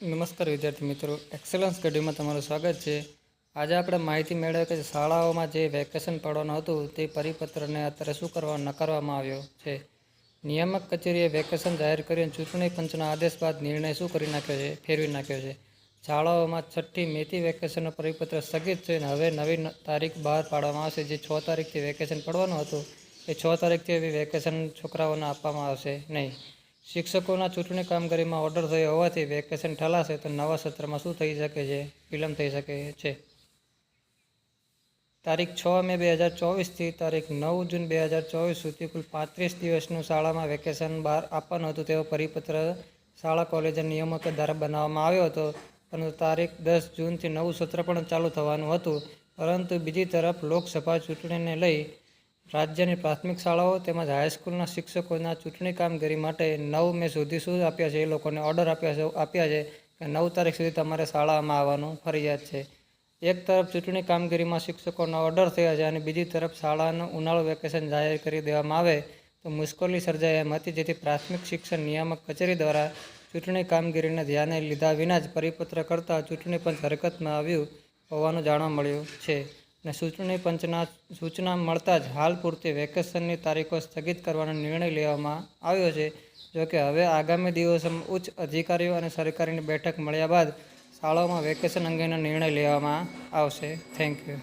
નમસ્કાર વિદ્યાર્થી મિત્રો. એક્સેલન્સ સ્ટડીમાં તમારું સ્વાગત છે. આજે આપણે માહિતી મેળવી કે શાળાઓમાં જે વેકેશન પડવાનું હતું તે પરિપત્રને અત્યારે શું કરવા નકારવામાં આવ્યો છે? નિયામક કચેરીએ વેકેશન જાહેર કરી અને ચૂંટણી પંચના આદેશ બાદ નિર્ણય શું કરી નાખ્યો છે? ફેરવી નાખ્યો છે. શાળાઓમાં છઠ્ઠી મેથી વેકેશનનો પરિપત્ર સ્થગિત છે અને હવે નવી તારીખ બહાર પાડવામાં આવશે. જે છ તારીખથી વેકેશન પડવાનું હતું, એ છ તારીખથી વેકેશન છોકરાઓને આપવામાં આવશે નહીં. શિક્ષકોના ચૂંટણી કામગીરીમાં ઓર્ડર થયો હોવાથી વેકેશન ઠલાશે તો નવા સત્રમાં શું થઈ શકે છે? વિલંબ થઈ શકે છે. તારીખ છ મે બે હજાર ચોવીસથી તારીખ નવ જૂન બે હજાર ચોવીસ સુધી કુલ પાંત્રીસ દિવસનું શાળામાં વેકેશન બહાર આપવાનું હતું. તેવો પરિપત્ર શાળા કોલેજના નિયમો દ્વારા બનાવવામાં આવ્યો હતો. પરંતુ તારીખ દસ જૂનથી નવું સત્ર પણ ચાલુ થવાનું હતું. પરંતુ બીજી તરફ લોકસભા ચૂંટણીને લઈ રાજ્યની પ્રાથમિક શાળાઓ તેમજ હાઈસ્કૂલના શિક્ષકોના ચૂંટણી કામગીરી માટે નવ મેં સુધી શું આપ્યા છે? એ લોકોને ઓર્ડર આપ્યા છે આપ્યા છે કે નવ તારીખ સુધી તમારે શાળામાં આવવાનું ફરજિયાત છે. એક તરફ ચૂંટણી કામગીરીમાં શિક્ષકોના ઓર્ડર થયા છે અને બીજી તરફ શાળાનું ઉનાળુ વેકેશન જાહેર કરી દેવામાં આવે તો મુશ્કેલી સર્જાય એમ હતી, જેથી પ્રાથમિક શિક્ષણ નિયામક કચેરી દ્વારા ચૂંટણી કામગીરીને ધ્યાને લીધા વિના જ પરિપત્ર કરતાં ચૂંટણી પંચ હરકતમાં આવ્યું હોવાનું જાણવા મળ્યું છે. અને ચૂંટણી પંચના સૂચના મળતા જ હાલ પૂરતી વેકેશનની તારીખો સ્થગિત કરવાનો નિર્ણય લેવામાં આવ્યો છે. જોકે હવે આગામી દિવસોમાં ઉચ્ચ અધિકારીઓ અને સરકારીની બેઠક મળ્યા બાદ શાળાઓમાં વેકેશન અંગેનો નિર્ણય લેવામાં આવશે. Thank you.